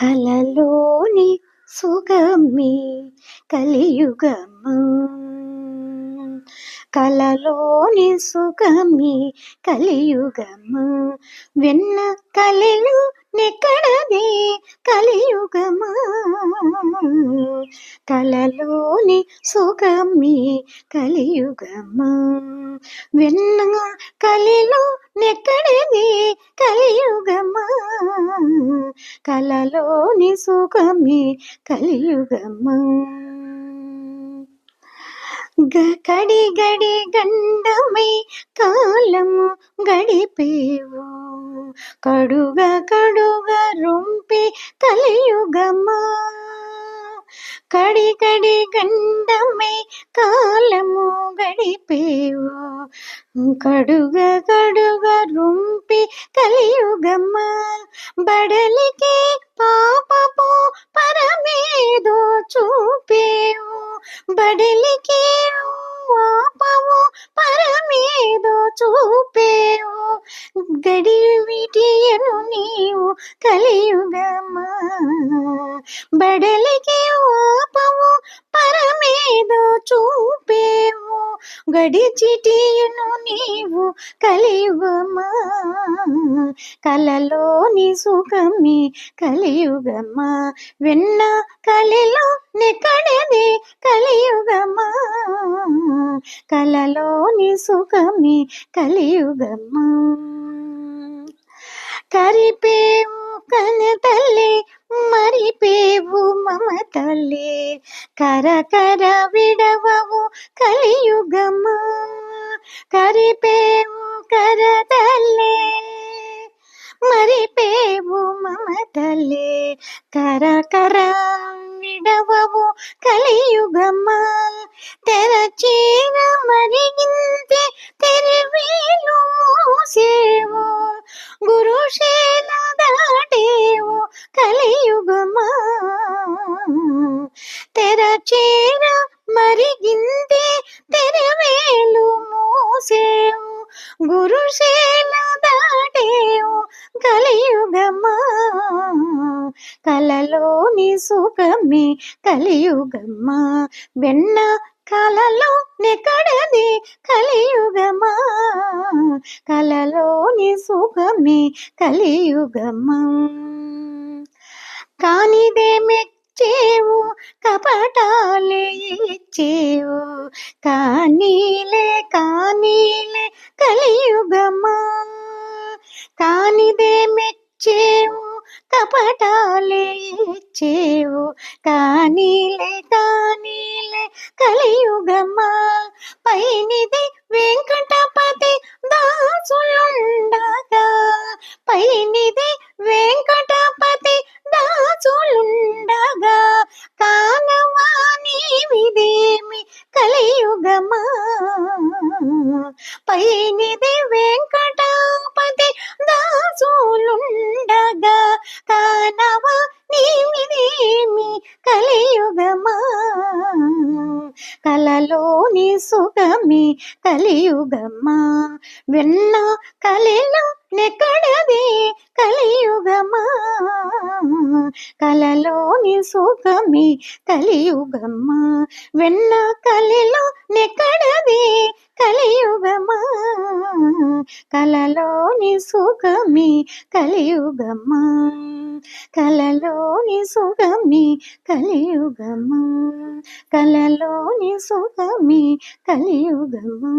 కలలోని సుగమే కలియుగము. కలలోని సుగమే కలియుగము. వెన్న కలిలు నెక్కడది కలియుగమా? కలలోని సుగమి కలియుగమా? విన్న కలిలో నెక్కడది కలియుగమా? కలలోని సుగమి కలియుగమా? గడి గడి గండమై కాలము గడిపేవు. కడుగ కడుగ రొంపి కలియుగమా కడి కడి గండమై కాలము గడిపేవు. కడుగ కడుగ రొంపి కలియుగమా బడలికి పాపపు పరమేదో చూపే బడలికి పాపము పరమేదో చూపేవు గడి విటియను నీవు కలియుగమా. బడలికి పాపము పరమేదో చూపేవు గడిచిటియను నీవు కలియుగమా. కలలోని సుఖమే కలియుగమా. వెన్న కలిలో నికడే కలియుగమా? కలలోని సుఖమే కలియుగమా? కరిపేవు కన తల్లి మరిపేవు మమ తల్లి కర కర విడవవు కలియుగమా? కరిపేవు కర తల్లి మరిపేవు మమ తల్లి కర విడవవు కలియుగమ్మా తెరచేర మరిగింతే తెరవేలు మూసేవు. గురుశీల దాటేవు కలియుగమా? తెరచేర మరిగింతే తెరవేలు మూసేవు. గురుశీల కలియుగమా కలలోని సుఖమే కలియుగమా? వెన్న కలలో నెక్కడది కలియుగమా? కలలోని సుఖమే కలియుగమా? కానిదే మెచ్చేవు కపటాలే ఇచ్చేవు కానీలే కానీలే కలియుగమా? కానిదే ఇచ్చేవు కపటాలే ఇచ్చేవు. కానీలే కానీలే కలియుగమ్మా పైనిది వెంకటపతి దాసులుండగా. పైనిది వెంకటపతి దాసులుండగా. కానవాణి విదేమి కలియుగమా. పైనిది వెంకట సుఖమి కలియుగమ్మా వెన్న కలిలో నెక్కడదే కలియుగమా? కలలోని సుఖమి కలియుగమ్మా వెన్న కలిలో నెక్కడదే కలియుగమా? కలలోని సుఖమే కలియుగమ్మా కలలోని సుఖమే కలియుగమ్మా కలలోని సుఖమే కలియుగమ్మా